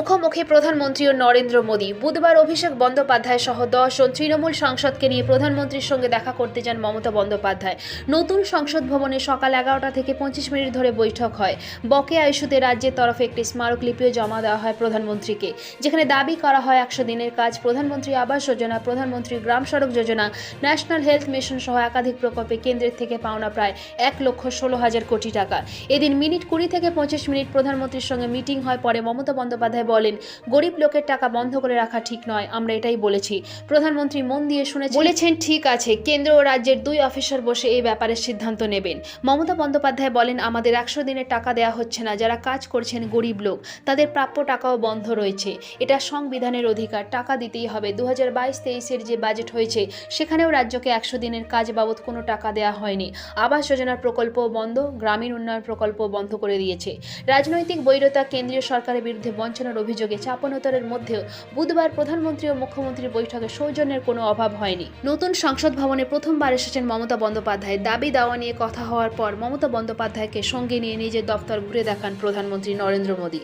মুখোমুখি প্রধানমন্ত্রী ও নরেন্দ্র মোদী। বুধবার অভিষেক বন্দ্যোপাধ্যায় সহ দশ জন তৃণমূল সাংসদকে নিয়ে প্রধানমন্ত্রীর সঙ্গে দেখা করতে যান মমতা বন্দ্যোপাধ্যায়। নতুন সংসদ ভবনে সকাল এগারোটা থেকে পঁচিশ মিনিট ধরে বৈঠক হয়। বকেয়া ইস্যুতে রাজ্যের তরফে একটি স্মারকলিপিও জমা দেওয়া হয় প্রধানমন্ত্রীকে। যেখানে দাবি করা হয়, একশো দিনের কাজ প্রধানমন্ত্রী আবাস যোজনা, প্রধানমন্ত্রী গ্রাম সড়ক যোজনা, ন্যাশনাল হেলথ মিশন সহ একাধিক প্রকল্পে কেন্দ্রের থেকে পাওনা প্রায় এক লক্ষ ষোলো হাজার কোটি টাকা। এদিন মিনিট কুড়ি থেকে পঁচিশ মিনিট প্রধানমন্ত্রীর সঙ্গে মিটিং হয়, পরে মমতা বন্দ্যোপাধ্যায় বলেন, গরিব লোকের টাকা বন্ধ করে রাখা ঠিক নয়, আমরা এটাই বলেছি। প্রধানমন্ত্রী মন দিয়ে শুনে বলেছেন, ঠিক আছে। কেন্দ্র ও রাজ্যের দুই অফিসার বসে এই ব্যাপারে সিদ্ধান্ত নেবেন। মমতা বন্দ্যোপাধ্যায় বলেন, আমাদের একশো দিনের টাকা দেওয়া হচ্ছে না। যারা কাজ করছেন গরিব লোক, তাদের প্রাপ্য টাকাও বন্ধ রয়েছে। এটা সংবিধানের অধিকার। টাকা দিতেই হবে। দু হাজার বাইশ তেইশের যে বাজেট হয়েছে, সেখানেও রাজ্যকে একশো দিনের কাজ বাবদ কোনো টাকা দেওয়া হয়নি। আবাস যোজনার প্রকল্প বন্ধ, গ্রামীণ উন্নয়ন প্রকল্প বন্ধ করে দিয়েছে। রাজনৈতিক বৈরতা কেন্দ্রীয় সরকারের বিরুদ্ধে বঞ্চনার অভিযোগে চাপানোতরের মধ্যেও বুধবার প্রধানমন্ত্রী ও মুখ্যমন্ত্রীর বৈঠকে সৌজন্যের কোনো অভাব হয়নি। নতুন সংসদ ভবনে প্রথমবার এসেছেন মমতা বন্দ্যোপাধ্যায়। দাবি দাওয়া নিয়ে কথা হওয়ার পর মমতা বন্দ্যোপাধ্যায়কে সঙ্গে নিয়ে নিজের দফতর ঘুরে দেখান প্রধানমন্ত্রী নরেন্দ্র মোদী।